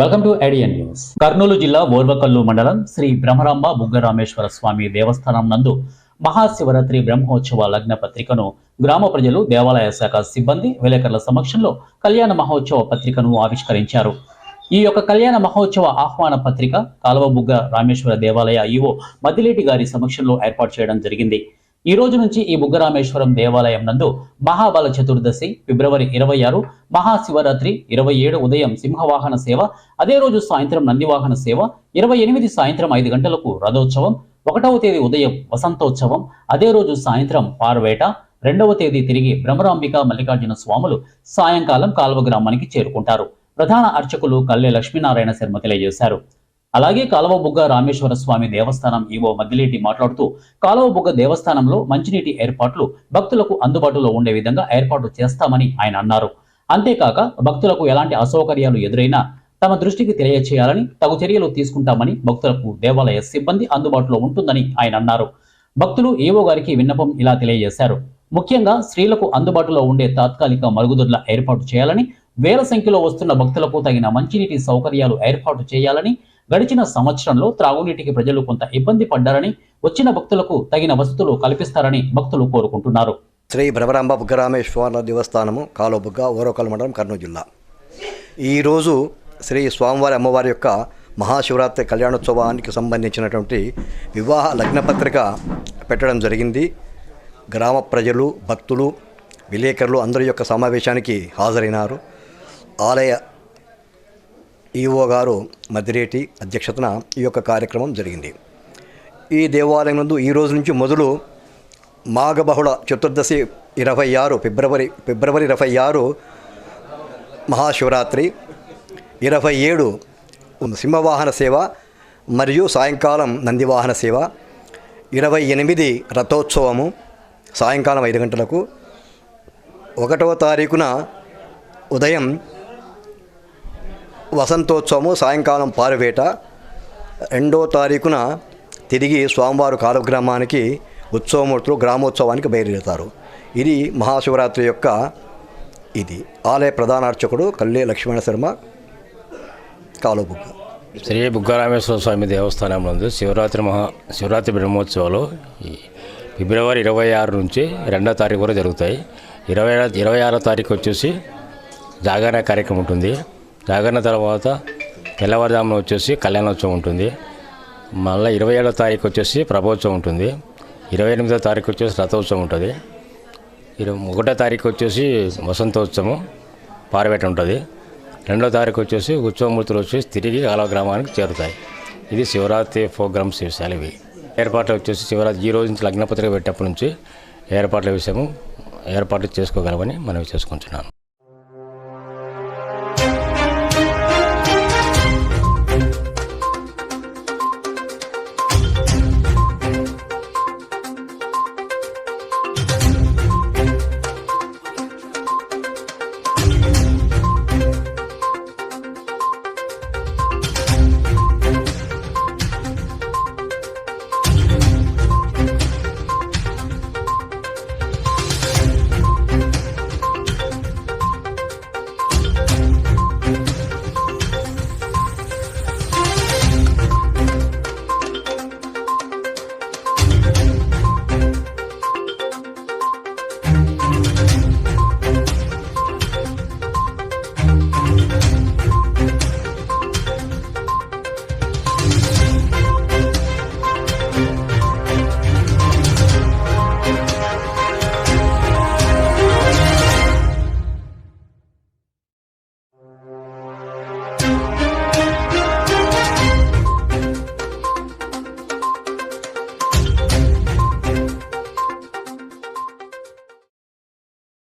Welcome to Indian news Kurnool జిల్లా బోర్వకల్లు మండలం శ్రీ బ్రహ్మరాంబ బుగ్గరామేశ్వర స్వామి దేవస్థానం నందు మహాశివరాత్రి బ్రహ్మోత్సవ లగ్న పత్రికను గ్రామ ప్రజలు దేవాలయ శాఖ సిబ్బంది విలేకరుల సమక్షంలో కళ్యాణ మహోత్సవ పత్రికను ఆవిష్కరించారు. ఈ యొక్క కళ్యాణ మహోత్సవ ఆహ్వాన పత్రిక కాలువబుగ్గ రామేశ్వర దేవాలయ ఈవో మద్దిలేటి గారి సమక్షంలో ఏర్పాటు చేయడం జరిగింది. ఈ రోజు నుంచి ఈ బుగ్గరామేశ్వరం దేవాలయం నందు మహాబల చతుర్దశి ఫిబ్రవరి ఇరవై ఆరు మహాశివరాత్రి ఇరవై ఏడు ఉదయం సింహవాహన సేవ అదే రోజు సాయంత్రం నందివాహన సేవ ఇరవై ఎనిమిది సాయంత్రం ఐదు గంటలకు రథోత్సవం ఒకటవ తేదీ ఉదయం వసంతోత్సవం అదే రోజు సాయంత్రం పార్వేట రెండవ తేదీ తిరిగి భ్రమరాంబిక మల్లికార్జున స్వాములు సాయంకాలం కాల్వ గ్రామానికి చేరుకుంటారు. ప్రధాన అర్చకులు కల్లె లక్ష్మీనారాయణ శర్మ తెలియజేశారు. అలాగే కాలువబుగ్గ రామేశ్వర స్వామి దేవస్థానం ఈవో మద్దిలేటి మాట్లాడుతూ కాలువబుగ్గ దేవస్థానంలో మంచినీటి ఏర్పాట్లు భక్తులకు అందుబాటులో ఉండే విధంగా ఏర్పాటు చేస్తామని ఆయన అన్నారు. అంతేకాక భక్తులకు ఎలాంటి అసౌకర్యాలు ఎదురైనా తమ దృష్టికి తెలియచేయాలని తగు చర్యలు తీసుకుంటామని భక్తులకు దేవాలయ సిబ్బంది అందుబాటులో ఉంటుందని ఆయన అన్నారు. భక్తులు ఏవో గారికి విన్నపం ఇలా తెలియజేశారు. ముఖ్యంగా స్త్రీలకు అందుబాటులో ఉండే తాత్కాలిక మరుగుదొడ్ల ఏర్పాటు చేయాలని వేల సంఖ్యలో వస్తున్న భక్తులకు తగిన మంచినీటి సౌకర్యాలు ఏర్పాటు చేయాలని గడిచిన సంవత్సరంలో త్రాగునీటికి ప్రజలు కొంత ఇబ్బంది పడ్డారని వచ్చిన భక్తులకు తగిన వసతులు కల్పిస్తారని భక్తులు కోరుకుంటున్నారు. శ్రీ భ్రమరాంబ బుగ్గరామేశ్వర దేవస్థానము కాలుబుగ్గ ఓరోకల్ మండలం కర్నూలు జిల్లా. ఈరోజు శ్రీ స్వామివారి అమ్మవారి యొక్క మహాశివరాత్రి కళ్యాణోత్సవానికి సంబంధించినటువంటి వివాహ లగ్నపత్రిక పెట్టడం జరిగింది. గ్రామ ప్రజలు భక్తులు విలేకరులు అందరి యొక్క సమావేశానికి హాజరైనారు. ఆలయ ఈఓ గారు మద్దిరేటి అధ్యక్షతన ఈ యొక్క కార్యక్రమం జరిగింది. ఈ దేవాలయం నందు ఈ రోజు నుంచి మొదలు మాఘబహుళ చతుర్దశి ఇరవై ఆరు ఫిబ్రవరి ఫిబ్రవరి ఇరవై ఆరు మహాశివరాత్రి ఇరవై ఏడు సింహవాహన సేవ మరియు సాయంకాలం నందివాహన సేవ ఇరవై ఎనిమిది రథోత్సవము సాయంకాలం ఐదు గంటలకు ఒకటవ తారీఖున ఉదయం వసంతోత్సవము సాయంకాలం పారువేట రెండో తారీఖున తిరిగి స్వామివారు కాలగ్రామానికి ఉత్సవమూర్తులు గ్రామోత్సవానికి బయలుదేరుతారు. ఇది మహాశివరాత్రి యొక్క ఇది. ఆలయ ప్రధాన అర్చకుడు కల్లే లక్ష్మణ శర్మ కాలుబుగ్గ. శ్రీ బుగ్గరామేశ్వర స్వామి దేవస్థానం నందు శివరాత్రి మహా శివరాత్రి బ్రహ్మోత్సవాలు ఫిబ్రవరి ఇరవై ఆరు నుంచి రెండో తారీఖు వరకు జరుగుతాయి. ఇరవై ఇరవై ఆరో తారీఖు వచ్చేసి జాగరణ కార్యక్రమం ఉంటుంది. జాగరణ తర్వాత తెల్లవారుజామున వచ్చేసి కళ్యాణోత్సవం ఉంటుంది. మళ్ళీ ఇరవై ఏడో తారీఖు వచ్చేసి ప్రభోత్సవం ఉంటుంది. ఇరవై ఎనిమిదో తారీఖు వచ్చేసి రథోత్సవం ఉంటుంది. ఇరవై ఒకటో తారీఖు వచ్చేసి వసంతోత్సవం పారవేట ఉంటుంది. రెండో తారీఖు వచ్చేసి ఉత్సవమూర్తులు వచ్చేసి తిరిగి కాలవ గ్రామానికి చేరుతాయి. ఇది శివరాత్రి ప్రోగ్రామ్స్ విషయాలు ఇవి ఏర్పాట్లు వచ్చేసి శివరాత్రి ఈ రోజు నుంచి లగ్నపత్రిక పెట్టేప్పటి నుంచి ఏర్పాట్ల విషయము ఏర్పాట్లు చేసుకోగలమని మనం చేసుకుంటున్నాను.